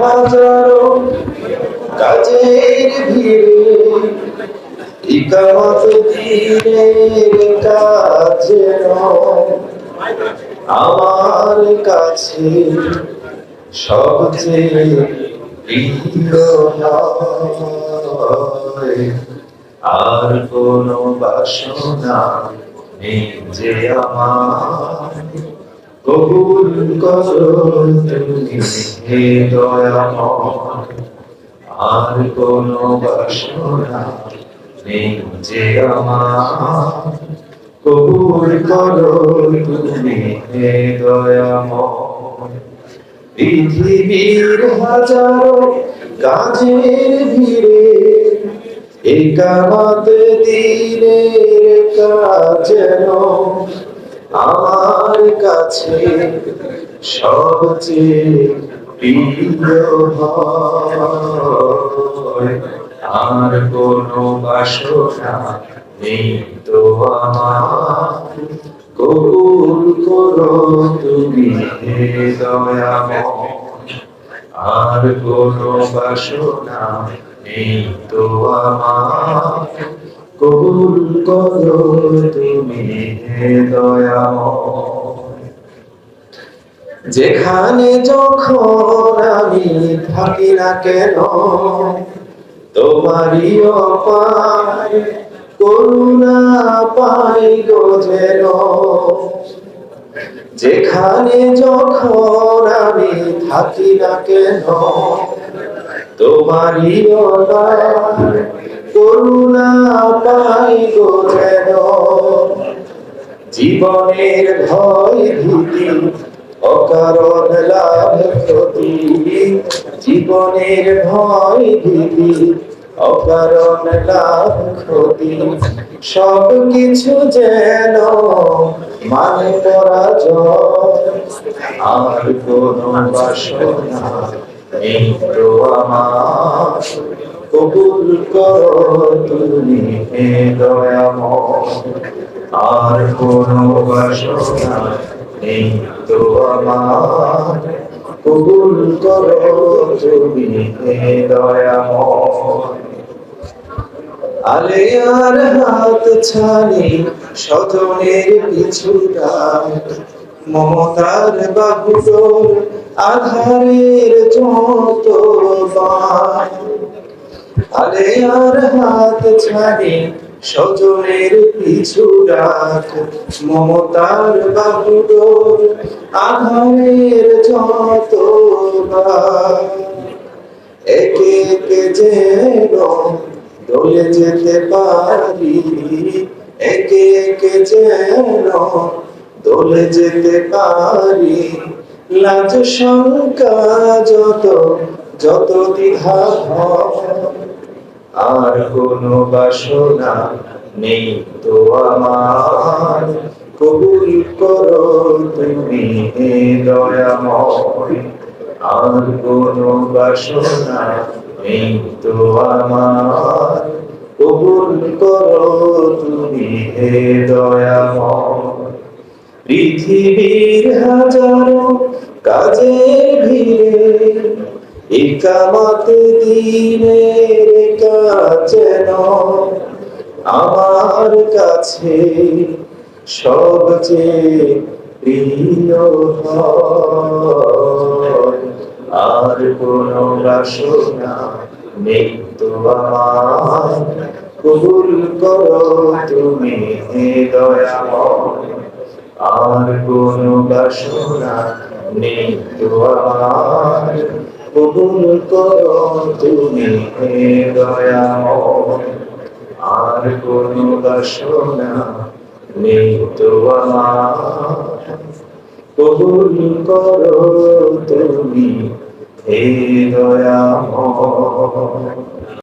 হাজারো কাজের ভিড়ে কাজ আমার কাছে সবচেয়ে আর কোন বাসনা নেই যে আমার। কবুল করো তুমি হে দয়াময়। আর কোনো বাসনা কবুল করো তুমি পৃথিবীর হাজারো কাজের ভিড়ে, একামত দিনের কাজেন আমার কাছে সবচেয়ে প্রিয় আর কোনো বাসনা নেই তো আমার। কবুল করো তুমি হে আর কোনো বাসনা নেই তো আমার। কবুল করো তুমি দয়া যেখানে যখন আমি থাকি না কেন, তোমারই অপায় করুণা পাই গো যেন। যেখানে যখন আমি থাকি না কেন, তোমারই অপায় করুণা জীবনের ভয় ভীতি, অকারণ লাভ ক্ষতি, জীবনের ভয় ভীতি, অকারণ লাভ ক্ষতি। সব কিছু যেন মানে পরাজয়, আর কোনো বাসনা নেই তো আমার। কবুল করো তুমি হে দয়াময়। আর কোনো তো আমার কবুল করো তুমি হে দয়াময় আলেয়ার হাত ছানি স্বজনের পিছু মমতার বাহুডোর আধারের যত আলেয়ার হাত ছানি স্বজনের পিছু ডাক মমতার বাহুডোর আধারের যত একে একে যেন দলে যেতে পারি একে একে যেন দলে যেতে পারি। লাজ শঙ্কা যত যত দ্বিধা ভয়, আর কোনো বাসনা নেই তো আমার। কবুল করো তুমি হে দয়াময়। আর কোনো বাসনা নেই তো আমার। কবুল করো তুমি হে দয়াময়। পৃথিবীর হাজারো কাজের ভিড়ে আমার কাছে সবচেয়ে প্রিয় আর কোনো নেই তো কবুল করো, তুমি আর কোনো বাসনা নেই তো আমার কবুল করো তুমি দয়াময় আর কোন বাসনা নেই তোমার কবুল করো তুমি হে দয়াময়।